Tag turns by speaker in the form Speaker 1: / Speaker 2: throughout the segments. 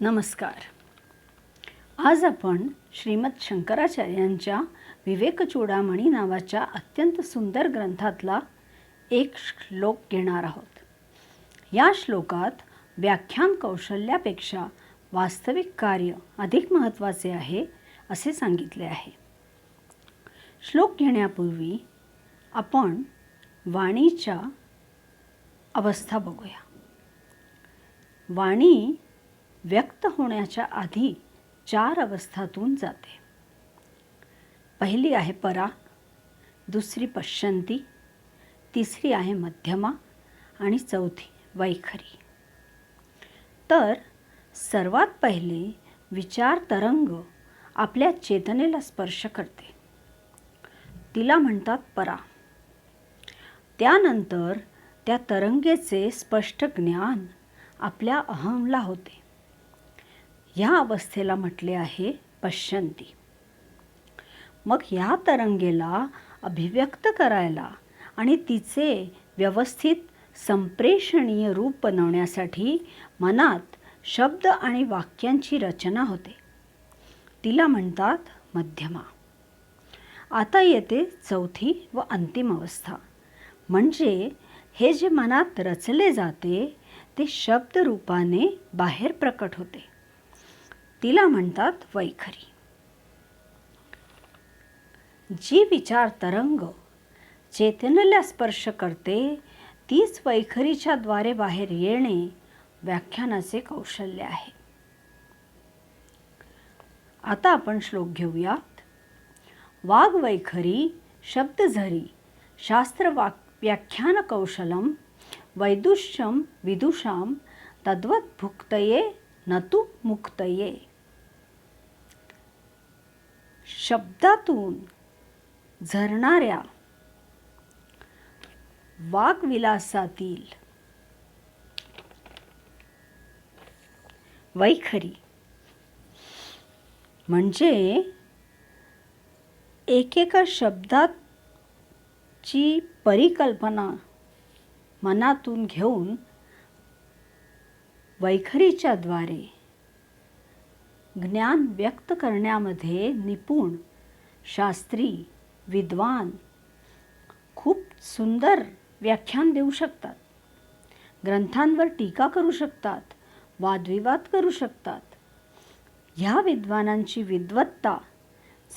Speaker 1: नमस्कार. आज आपण श्रीमद शंकराचार्यांच्या विवेकचूडामणी नावाच्या अत्यंत सुंदर ग्रंथातला एक श्लोक घेणार आहोत. या श्लोकात व्याख्यान कौशल्यापेक्षा वास्तविक कार्य अधिक महत्त्वाचे आहे असे सांगितले आहे. श्लोक घेण्यापूर्वी आपण वाणीच्या अवस्था बघूया. वाणी व्यक्त होण्याच्या आधी चार अवस्थातून जाते. पहिली आहे परा दुसरी पश्चंती तिसरी आहे मध्यमा आणि चौथी वैखरी. तर सर्वात पहिले विचार तरंग आपल्या चेतनेला स्पर्श करते. तिला म्हणतात परा. त्यानंतर त्या तरंगेचे स्पष्ट ज्ञान आपल्या अहमला होते. ह्या अवस्थेला म्हटले आहे पश्यंती. मग ह्या तरंगेला अभिव्यक्त करायला आणि तिचे व्यवस्थित संप्रेषणीय रूप बनवण्यासाठी मनात शब्द आणि वाक्यांची रचना होते. तिला म्हणतात मध्यमा. आता येते चौथी व अंतिम अवस्था. म्हणजे हे जे मनात रचले जाते ते शब्दरूपाने बाहेर प्रकट होते. तिला म्हणतात वैखरी. जी विचार तरंग चेतनला स्पर्श करते तीच वैखरीच्या द्वारे बाहेर येणे व्याख्यानाचे कौशल्य आहे. आता आपण श्लोक घेऊयात. वाघ वैखरी शब्दझरी शास्त्र व्याख्यान कौशलम वैदुष्यम विदुषाम तद्वत भुक्तये नतु मुक्तये. शब्दातून झरणाऱ्या वाग्विलासातील वैखरी म्हणजे एकेका शब्दाची परिकल्पना मनातून घेऊन वैखरीच्या द्वारे ज्ञान व्यक्त करण्यामध्ये निपुण शास्त्री विद्वान खूप सुंदर व्याख्यान देऊ शकतात. ग्रंथांवर टीका करू शकतात वादविवाद करू शकतात. ह्या विद्वानांची विद्वत्ता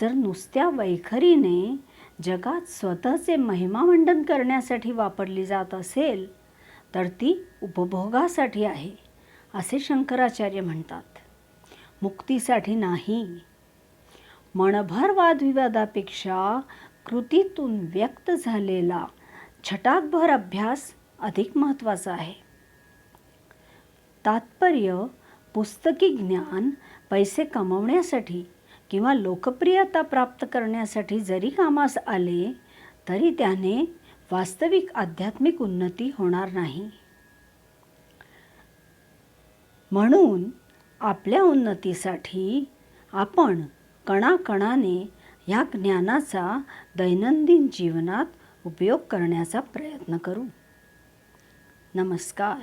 Speaker 1: जर नुसत्या वैखरीने जगात स्वतःचे महिमामंडन करण्यासाठी वापरली जात असेल तर ती उपभोगासाठी आहे. असे शंकराचार्य म्हणतात. मुक्तीसाठी नाही. मणभर वादविवादापेक्षा कृतीतून व्यक्त झालेला छटाकभर अभ्यास अधिक महत्त्वाचा आहे. तात्पर्य पुस्तकी ज्ञान पैसे कमवण्यासाठी किंवा लोकप्रियता प्राप्त करण्यासाठी जरी कामास आले तरी त्याने वास्तविक आध्यात्मिक उन्नती होणार नाही. म्हणून आपल्या उन्नतीसाठी आपण कणाकणाने ह्या ज्ञानाचा दैनंदिन जीवनात उपयोग करण्याचा प्रयत्न करू. नमस्कार.